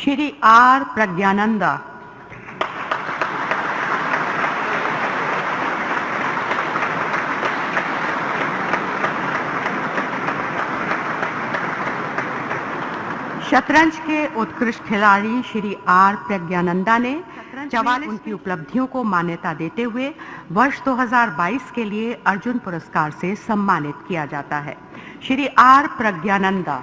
Shri R Praggnanandhaa. शतरंज के उत्कृष्ट खिलाड़ी श्री आर प्रज्ञानंदा ने चवालीस उनकी उपलब्धियों को मान्यता देते हुए वर्ष 2022 के लिए अर्जुन पुरस्कार से सम्मानित किया जाता है। श्री आर प्रज्ञानंदा।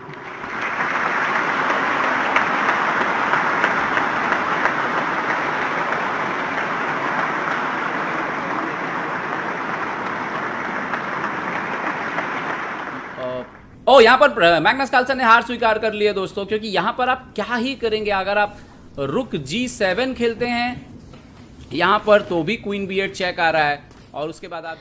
ओ यहाँ पर मैग्नस कार्लसन ने हार स्वीकार कर लिया दोस्तों, क्योंकि यहाँ पर आप क्या ही करेंगे? अगर आप रुक जी सेवन खेलते हैं, यहाँ पर तो भी क्वीन बी एट चेक आ रहा है। और उसके बाद आप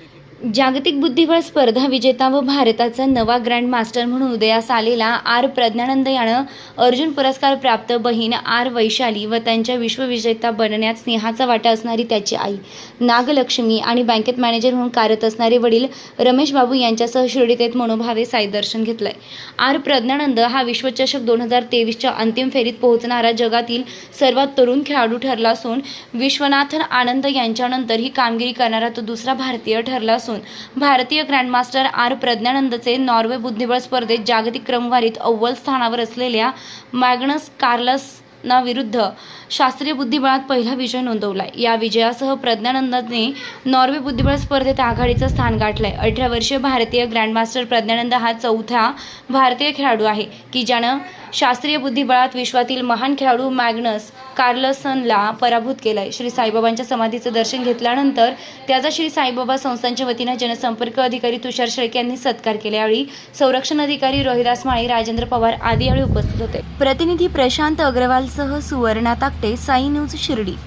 जागतिक बुद्धिबळ स्पर्धा विजेता व भारताचा नवा ग्रँड मास्टर म्हणून उदयास आलेला आर प्रज्ञानंद यानं अर्जुन पुरस्कार प्राप्त बहीण आर वैशाली व त्यांच्या विश्वविजेता बनण्यात स्नेहाचा वाटा असणारी त्याची आई नागलक्ष्मी आणि बँकेत मॅनेजर म्हणून कार्यरत असणारे वडील रमेश बाबू यांच्यासह शिर्डीत मनोभावे साई दर्शन घेतलंय. आर प्रज्ञानंद हा विश्वचषक दोन हजार तेवीसच्या अंतिम फेरीत पोहोचणारा जगातील सर्वात तरुण खेळाडू ठरला असून विश्वनाथन आनंद यांच्यानंतर ही कामगिरी करणारा तो दुसरा भारतीय ठरला असून भारतीय ग्रँडमास्टर आर प्रज्ञानंदचे नॉर्वे बुद्धिबळ स्पर्धेत जागतिक क्रमवारीत अव्वल स्थानावर असलेल्या मॅग्नस कार्लस ना विरुद्ध शास्त्रीय बुद्धिबळात पहिला विजय नोंदवला या विजयासह प्रज्ञानंदने नॉर्वे बुद्धिबळ स्पर्धेत आघाडीचं स्थान गाठलंय. अठरा वर्षीय भारतीय ग्रँडमास्टर प्रज्ञानंद हा चौथा भारतीय खेळाडू आहे की ज्यानं शास्त्रीय बुद्धिबळात विश्वातील महान खेळाडू मॅग्नस कार्लसनला पराभूत केलाय. श्री साईबाबांच्या समाधीचं दर्शन घेतल्यानंतर त्याचा श्री साईबाबा संस्थांच्या वतीनं जनसंपर्क अधिकारी तुषार शेळके यांनी सत्कार केला. यावेळी संरक्षण अधिकारी रोहिदास माळी राजेंद्र पवार आदी यावेळी उपस्थित होते. प्रतिनिधी प्रशांत अग्रवालसह सुवर्णा ताकटे साई न्यूज शिर्डी.